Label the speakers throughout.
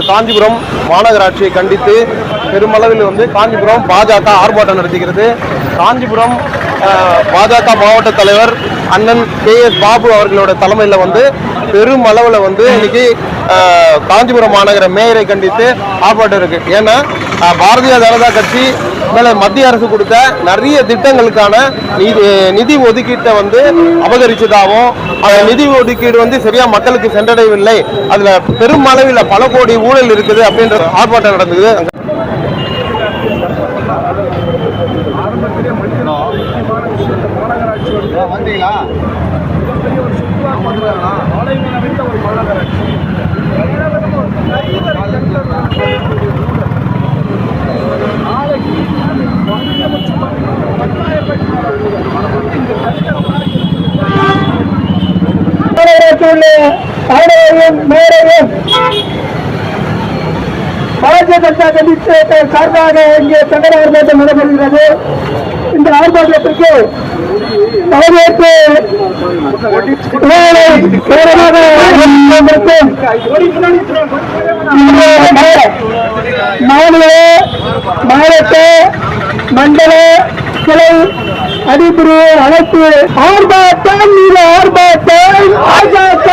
Speaker 1: காஞ்சிபுரம் மாநகராட்சியை கண்டித்து பெருமளவில் வந்து காஞ்சிபுரம் பாஜக ஆர்ப்பாட்டம் நடத்துகிறது. காஞ்சிபுரம் பாஜக மாவட்ட தலைவர் அண்ணன் கே எஸ் பாபு அவர்களோட தலைமையில் வந்து பெருமளவில் வந்து இன்னைக்கு காஞ்சிபுரம் மாநகர மேயரை கண்டித்து ஆர்ப்பாட்டம் இருக்கு. ஏன்னா பாரதிய ஜனதா கட்சி மேலே மத்திய அரசு கொடுத்த நிறைய திட்டங்களுக்கான நிதி நிதி ஒதுக்கீட்டை வந்து அபகரிச்சதாகவும் அந்த நிதி ஒதுக்கீடு வந்து சரியா மக்களுக்கு சென்றடையவில்லை. அதில் பெருமளவில் பல கோடி ஊழல் இருக்குது அப்படின்ற ஆர்ப்பாட்டம் நடந்தது
Speaker 2: வந்தீங்களா?
Speaker 3: மாநகராட்சியுள்ள தலைவரையும் மேயரையும் பாரதிய ஜனதா கட்சி சார்பாக இங்கே சங்கர ஆர்ப்பாட்டம் நடைபெறுகிறது இந்த ஆர்ப்பாட்டத்திற்கு தலைமையேற்று மாநில மாவட்ட மண்டல கிளை அடிப்பிரிவு அனைத்து ஆர்ப்பாட்டம் இது ஆர்ப்பாட்டம். பாஜக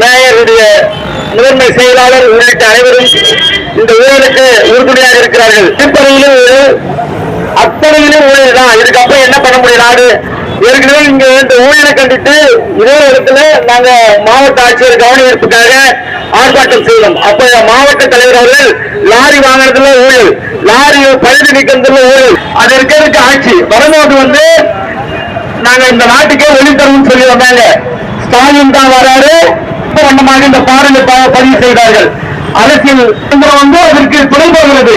Speaker 2: மேயருடைய முதன்மை செயலாளர் உள்ளிட்ட அனைவரும் இந்த ஊழலுக்கு உறுதுணையாக இருக்கிறார்கள். திருப்பதியிலும் ஒரு அத்தனையிலும் ஊழல் தான். இதுக்கப்புறம் என்ன பண்ண முடியும்? நாடு ஏற்கனவே இங்க இந்த ஊழலை கண்டித்து இதே இடத்துல நாங்க மாவட்ட ஆட்சியர் கவனிப்பதற்காக ஆர்ப்பாட்டம் செய்தோம். அப்ப மாவட்ட தலைவர் அவர்கள் லாரி வாங்கினதுல ஊழல் லாரி பழுது நீக்கிறதுல ஊழல். அது இருக்கிறதுக்கு ஆட்சி. வரும்போது வந்து நாங்க இந்த நாட்டுக்கே ஒளி தரும் சொல்லி வந்தாங்க. ஸ்டாலின் தான் வராரு. காரணமாக இந்த பாடலை பதிவு செய்தார்கள். அரசியல் வந்து அதற்கு துணை போகிறது